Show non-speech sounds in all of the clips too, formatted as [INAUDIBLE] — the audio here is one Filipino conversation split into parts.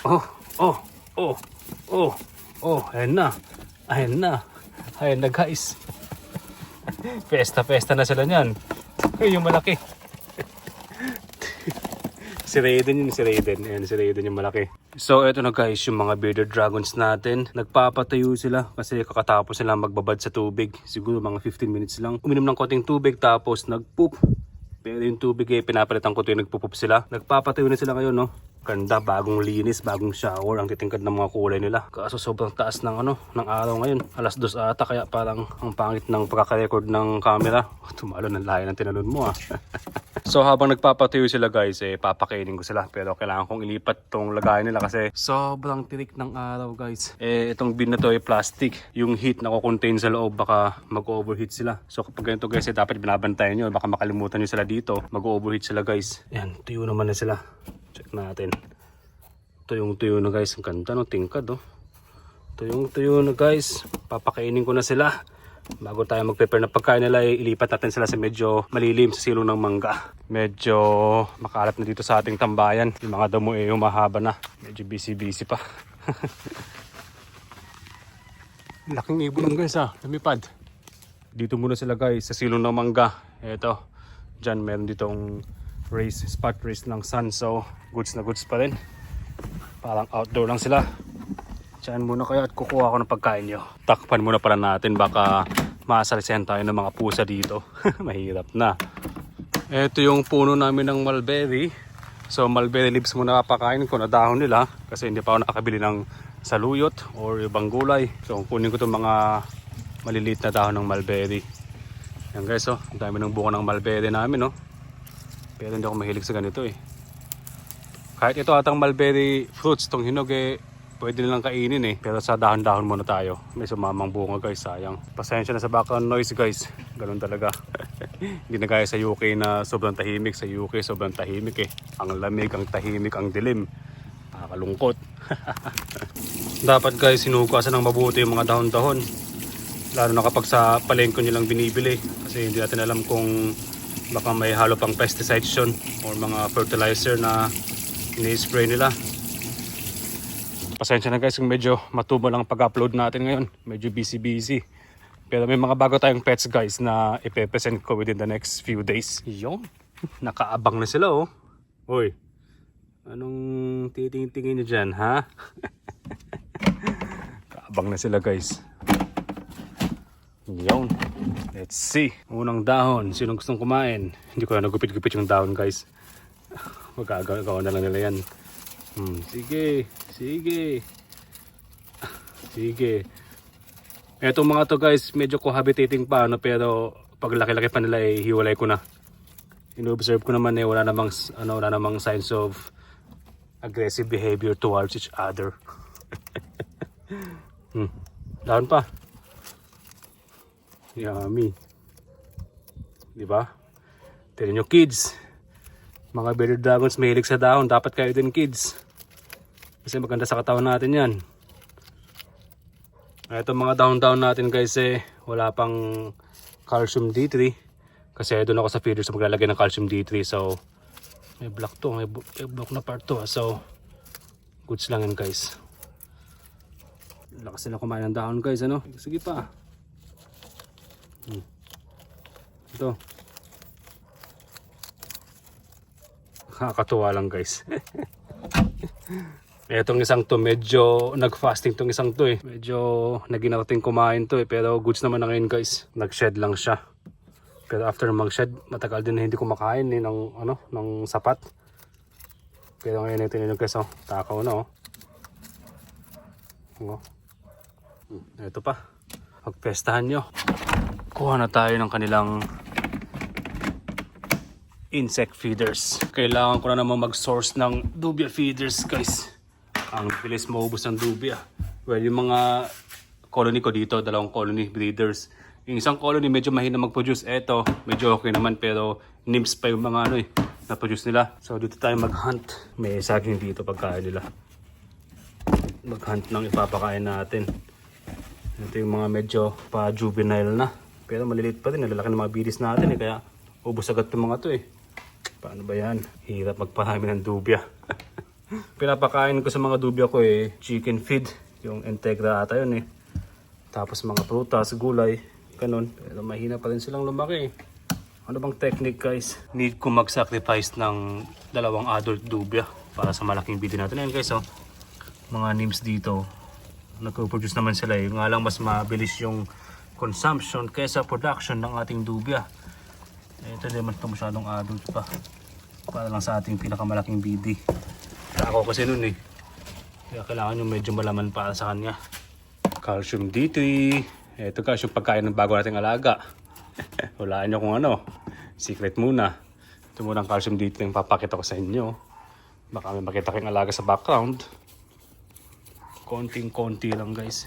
Oh, oh, oh, oh, oh, ayan na. Ayan na. Ayan na guys. [LAUGHS] Pesta-pesta na sila niyan. Ay, yung malaki. [LAUGHS] si Raiden yun, si Raiden. Ayan, si Raiden yung malaki. So, eto na guys, yung mga bearded dragons natin. Nagpapatayo sila kasi kakatapos sila magbabad sa tubig. Siguro mga 15 minutes lang. Uminom ng konting tubig tapos nagpoop. Pero yung tubig eh, pinapalitan ko tuwing nagpupup sila. Nagpapatayo na sila ngayon, no? Ganda, bagong linis, bagong shower, ang titingkad ng mga kulay nila. Kaso sobrang taas ng ano, ng araw ngayon. Alas dos ata, kaya parang ang pangit ng pagkakarecord ng camera. [LAUGHS] Tumalo ng layo ng tinalon mo ah. [LAUGHS] so habang nagpapatayo sila guys, eh papakainin ko sila. Pero kailangan kong ilipat tong lagayan nila kasi sobrang tirik ng araw guys. Eh itong bin na to ay plastic. Yung heat na contain sa loob baka mag-overheat sila. So kapag ganito guys, eh, dapat binabantayan nyo. Baka makalimutan nyo sila dito. Mag-overheat sila guys. Yan, tuyo naman na sila. Check natin. Tuyong tuyo na guys. Ang ganda no, tingkad oh. Tuyong tuyo na guys. Papakainin ko na sila. Bago tayo mag-prepare ng pagkain nila, eh, ilipat natin sila sa medyo malilim sa silong ng mangga. Medyo makalat na dito sa ating tambayan. Yung mga damo eh humahaba na. Medyo busy-busy pa. [LAUGHS] Laking ibon guys ah, lumipad. Dito muna sila guys sa silong ng mangga. Eto, dyan meron ditong race, spot race ng sun. So, goods na goods pa rin. Parang outdoor lang sila. Diyan muna kayo at kukuha ako ng pagkain nyo. Takpan muna pala natin baka masalisihan tayo ng mga pusa dito. [LAUGHS] Mahirap na. Ito yung puno namin ng mulberry. So mulberry leaves muna papakain ko na dahon nila kasi hindi pa ako nakakabili ng saluyot or ibang gulay. So kunin ko itong mga maliliit na dahon ng mulberry. Yan guys oh, ang dami ng bunga ng mulberry namin oh. Pero hindi ako mahilig sa ganito eh. Kahit ito atang mulberry fruits, tong hinog eh, pwede nilang kainin eh. Pero sa dahon-dahon muna tayo. May sumamang bunga guys, sayang. Pasensya na sa background noise guys. Ganun talaga. [LAUGHS] Hindi na gaya sa UK na sobrang tahimik. Sa UK sobrang tahimik eh. Ang lamig, ang tahimik, ang dilim. Nakakalungkot. [LAUGHS] Dapat guys, sinukasan ng mabuti yung mga dahon-dahon. Lalo na kapag sa palengko nyo lang binibili. Kasi hindi natin alam kung baka may halo pang pesticides yun or mga fertilizer na ini-spray nila. Pasensya na guys kung medyo matubo lang pag-upload natin ngayon. Medyo busy-busy. Pero may mga bago tayong pets guys na ipepresent ko within the next few days. Yung, nakaabang na sila oh. Uy, anong titingin nyo dyan ha? [LAUGHS] Kaabang na sila guys. Yun. Let's see. Unang dahon. Sinong gustong kumain? Hindi ko na nagupit-gupit yung dahon guys. Magkagawa na lang nila yan. Hmm, sige. Sige. Sige. Etong mga to guys, medyo cohabitating pa ano, pero pag laki-laki pa nila eh, hiwalay ko na. Ino-observe ko naman eh, wala namang, ano, wala namang signs of aggressive behavior towards each other. [LAUGHS] hmm. Dahon pa. Yummy. Di ba? Tignan nyo kids. Mga bearded dragons mahilig sa dahon. Dapat kayo din kids. Kasi maganda sa katawan natin yan. Ito mga dahon-dahon natin guys eh. Wala pang calcium D3. Kasi doon ako sa feeders sa maglalagay ng calcium D3. So may block to. May, may block na part to. ah. So goods lang yan guys. Lakas sila kumain ng dahon guys ano. Sige pa. Hmm. Ito. Nakakatuwa lang guys. [LAUGHS] Etong isang to medyo nag-fasting tong isang to eh. Medyo naginating kumain to eh. Pero goods naman na ngayon guys. Nag-shed lang siya. Pero after mag-shed, matagal din na hindi kumakain eh ng, ano, ng sapat. Pero ngayon ito nyo guys oh. Takaw na oh. Oh. Hmm, Ito pa. Pagpestahan nyo. Kuha na tayo ng kanilang insect feeders. Kailangan ko na naman mag-source ng dubia feeders guys. Ang bilis maubos ng dubia. Well, yung mga colony ko dito, dalawang colony breeders. Yung isang colony medyo mahina mag-produce. Eto, medyo okay naman pero nymphs pa yung mga ano eh, na-produce nila. So dito tayo mag-hunt. May saging dito pagkain nila. Mag-hunt ng ipapakain natin. Ito yung mga medyo pa-juvenile na. Pero maliliit pa rin. Nalalaki ng mga bidis natin eh. Kaya ubos agad itong mga to eh. Paano ba yan? Hirap magparami ng dubya. [LAUGHS] Pinapakain ko sa mga dubya ko eh, chicken feed. Yung Integra ata yun eh. Tapos mga prutas, gulay, ganun. Pero mahina pa rin silang lumaki eh. Ano bang technique guys? Need ko mag-sacrifice ng dalawang adult dubya para sa malaking video natin. Ayan guys oh, mga nymphs dito. Nagpo-produce naman sila eh. Nga lang mas mabilis yung consumption kaysa production ng ating dubya. Eh, ito di man ito masyadong adult pa. Para lang sa ating pinakamalaking BD. Ako kasi nun eh. Kaya kailangan yung medyo malaman para sa kanya. Calcium D3. Ito guys yung pagkain ng bago nating alaga. [LAUGHS] Walaan nyo kung ano. Secret muna. Ito muna ang calcium D3 yung papakita ko sa inyo. Baka may makita kayong alaga sa background. Konting-konti lang guys.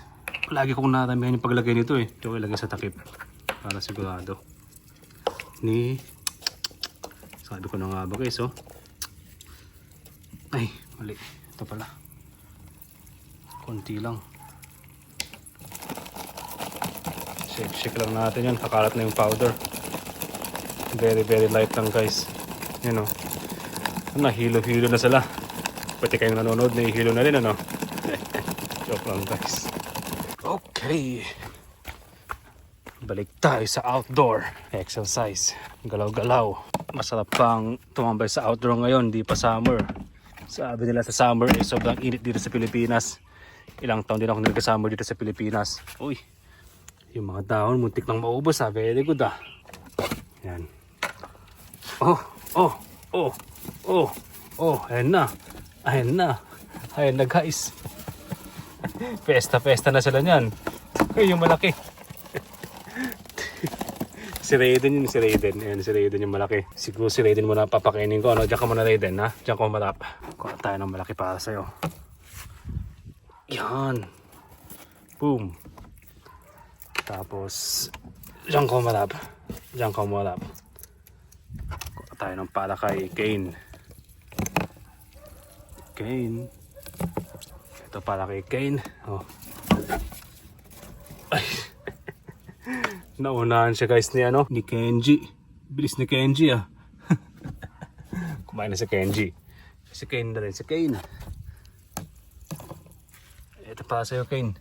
Lagi kong naramihan yung paglagay nito eh. Ito ilagay sa takip. Para sigurado. Ni... Sabi ko na nga ba guys oh. Ay, mali. Ito pala. Konti lang. Shake, shake lang natin yan. Kakalat na yung powder. Very, very light lang guys. Yan o. Nahilo-hilo na sila. Pati kayong nanonood, nahihilo na rin ano. [LAUGHS] Joke lang guys. Okay. Balik tayo sa outdoor exercise. Galaw-galaw. Masarap pang tumambay sa outdoor ngayon, di pa summer. Sabi nila sa summer eh, sobrang init dito sa Pilipinas. Ilang taon din ako nagka-summer dito sa Pilipinas. Uy, yung mga dahon muntik nang maubos ha. Very good ah. Yan. Oh, oh, oh, oh, oh, ayan na. Ayan na. Ayan na guys. [LAUGHS] Pesta-pesta na sila niyan. Yung malaki. Si Raiden yun, si Raiden. Ayan, si Raiden yung malaki. Siguro si Raiden muna papakainin ko. Ano? Diyan ka muna Raiden, ha? Diyan ka umarap. Kuha tayo ng malaki para sa'yo. Yan. Boom. Tapos, diyan ka umarap. Diyan ka umarap. Kuha tayo ng para kay Kane. Kane. Ito para kay Kane. Oh. Ay. Naunahan siya guys ni ano, ni Kenji. Bilis ni Kenji ah. [LAUGHS] Kumain na si Kenji. Si Kane na rin, si Kane. Ito para sa'yo Kane.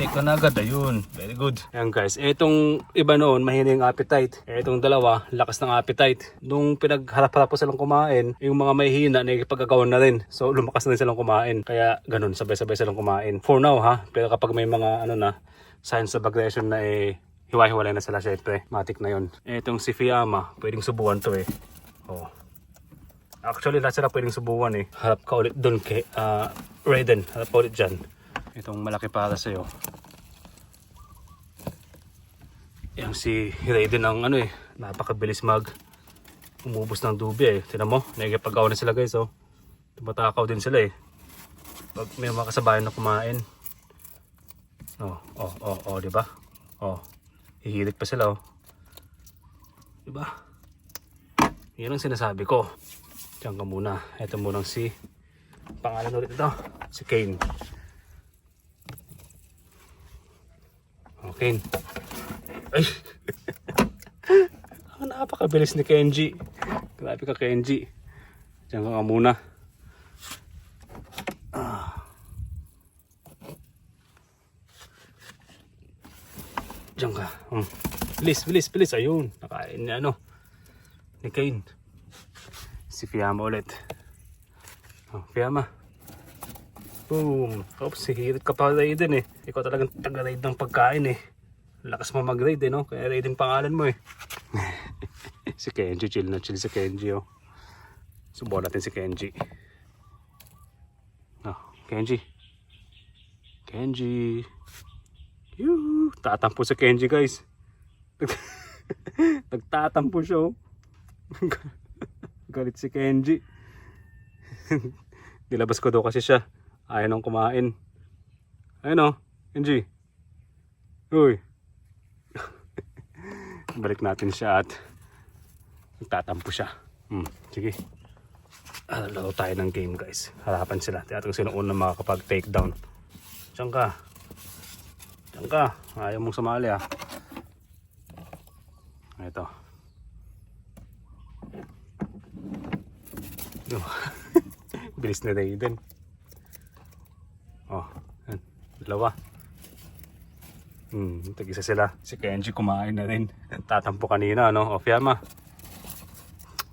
Take ko na agad, ayun. Very good. Ayan guys, etong iba noon, mahina yung appetite. Etong dalawa, lakas ng appetite. Nung pinagharap-harap po silang kumain, yung mga mahihina, nakikipag-agawan na rin. So lumakas na rin silang kumain. Kaya ganun, sabay-sabay silang kumain. For now ha, pero kapag may mga ano na, signs of aggression na eh, hiwa-hiwalay na sila syempre. Matik na yon. Etong si Fiamma, pwedeng subukan to eh. Oh. Actually, lahat sila pwedeng subukan eh. Harap ka ulit doon kay ah, Raiden. Harap ka ulit dyan. Itong malaki para sa'yo. Yang si Raiden ang ano eh, napakabilis mag umubos ng dubya eh. Tinan mo, nagkipagawa na sila guys oh. Tumatakaw din sila eh. Pag may mga kasabayan na kumain. Oh, oh, oh, oh, di ba? Oh, hihilit pa sila oh. Di ba? Yan ang sinasabi ko. Diyan ka muna. Ito munang si pangalan ulit ito. Si Kane. Okay. Ay! Ang [LAUGHS] napakabilis ni Kenji. Grabe ka Kenji. Diyan ka muna. Diyan ka. Um. Bilis, bilis, bilis. Ayun. Nakain ni ano. Ni Kane. Si Fiamma ulit. Oh, Fiamma. Boom. Oops, hihirit ka pa Raiden eh. Ikaw talagang taga-raid ng pagkain eh. Lakas mo mag-raid eh no? Kaya Raiden pangalan mo eh. [LAUGHS] si Kenji, chill na chill si Kenji oh. Subukan natin si Kenji. Oh, Kenji. Kenji. Yoo, tatampo si Kenji guys. [LAUGHS] Nagtatampo siya oh. [LAUGHS] Galit si Kenji. [LAUGHS] Nilabas ko daw kasi siya. Ayaw nang kumain. Ayun o, Kenji. Uy. Balik natin siya at nagtatampo siya. Hmm, sige. Ah, laro tayo ng game guys. Harapan sila. Tiyatong sino unang makakapag-take down. Diyan ka. Diyan ka. Ayaw mong sumali ah. Ito. [LAUGHS] Bilis na Raiden. Oh, yan. Dalawa. Hmm, tag-isa sila. Si Kenji kumain na rin. [LAUGHS] Tatampo kanina, no? O, Fiamma.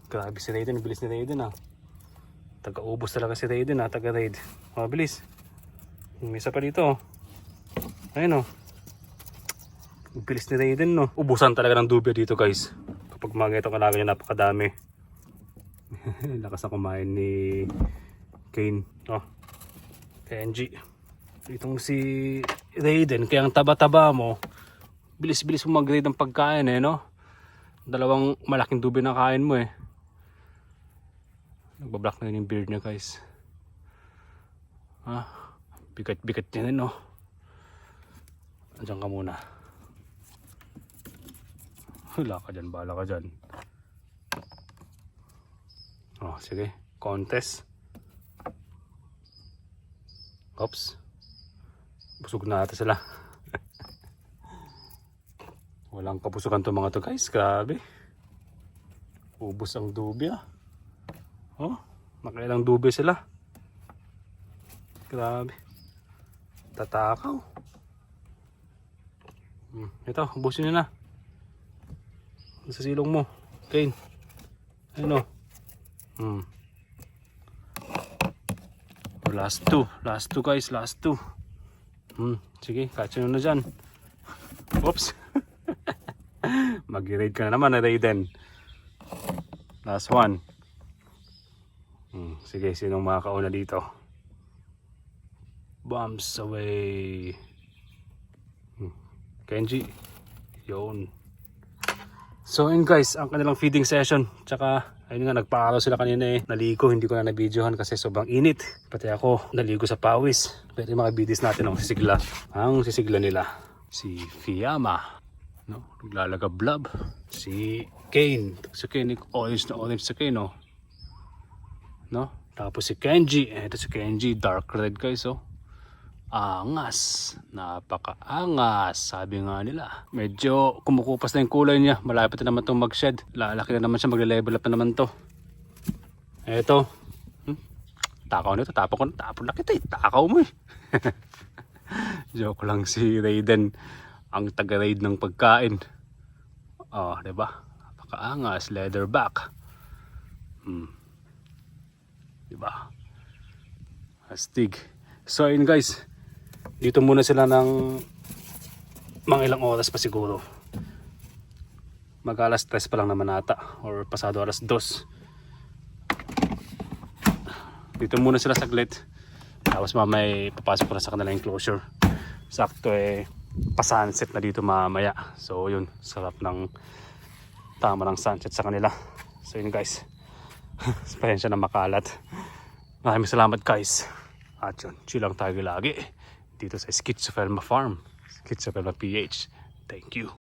Grabe si Raiden. Bilis ni Raiden, ah. Taga-ubos talaga si Raiden, ah. Taga-raid. O, bilis. May isa pa dito, oh. Ayun, oh. Ang Bilis ni Raiden, no? Ubusan talaga ng dubya dito, guys. Kapag mga ganito kalaga niya, napakadami. [LAUGHS] Lakas na kumain ni Kane. Oh. Kenji. Itong si Raiden, kaya ang taba-taba mo, bilis-bilis mo mag-grade ng pagkain eh, no? Dalawang malaking dubi na kain mo eh. Nagbablock na yun yung beard niya guys. Ah, bigat-bigat niya rin, no? Andiyan ka muna. Wala ka dyan, bahala ka dyan. Oh, sige. Contest. Oops. Busog na ata sila. [LAUGHS] Walang kapusukan to mga to guys. Grabe. Ubus ang dubya. Oh, nakailang dubya sila. Grabe. Tatakaw. Hmm, ito, ubusin nyo na. Sa silong mo. Kane. Ano? Hmm. Oh, last two. Last two guys. Last two. Hmm. Sige, catch nyo na dyan. Oops. [LAUGHS] Mag-raid ka na naman na Raiden. Last one. Hmm. Sige, sinong makakauna dito? Bombs away. Hmm. Kenji. Yun. So yun guys, ang kanilang feeding session. Tsaka ayun nga, nagpaaraw sila kanina eh. Naligo, hindi ko na nabidyohan kasi sobrang init. Pati ako, naligo sa pawis. Pero yung mga bidis natin ang sisigla. Ang sisigla nila. Si Fiamma. No? Naglalagablab. Si Kane. Si Kane, orange na orange si Kane, no? No? Tapos si Kenji. Ito si Kenji, dark red guys, oh. Angas. Napakaangas. Sabi nga nila. Medyo kumukupas na yung kulay niya. Malapit na naman itong mag-shed. Lalaki na naman siya. Magle-level up na naman to. Eto. Hmm? Takaw nito. Tapon ko. Tapon na kita eh. Takaw mo eh. [LAUGHS] Joke lang si Raiden. Ang taga-raid ng pagkain. Oh, ba? Napakaangas. Leatherback. Hmm. Di ba? Astig. So ayun guys, dito muna sila ng mga ilang oras pa siguro. Mag alas 3 pa lang naman ata or pasado alas 2. Dito muna sila saglit. Tapos mamay papasok ko na sa kanilang enclosure. Sakto eh pa-sunset na dito mamaya. So yun, sarap ng tama ng sunset sa kanila. So yun guys. [LAUGHS] Pasensya na makalat. Maraming salamat guys. At yun, chill lang tayo lagi dito sa Schizofelma Farm. Schizofelma PH. Thank you.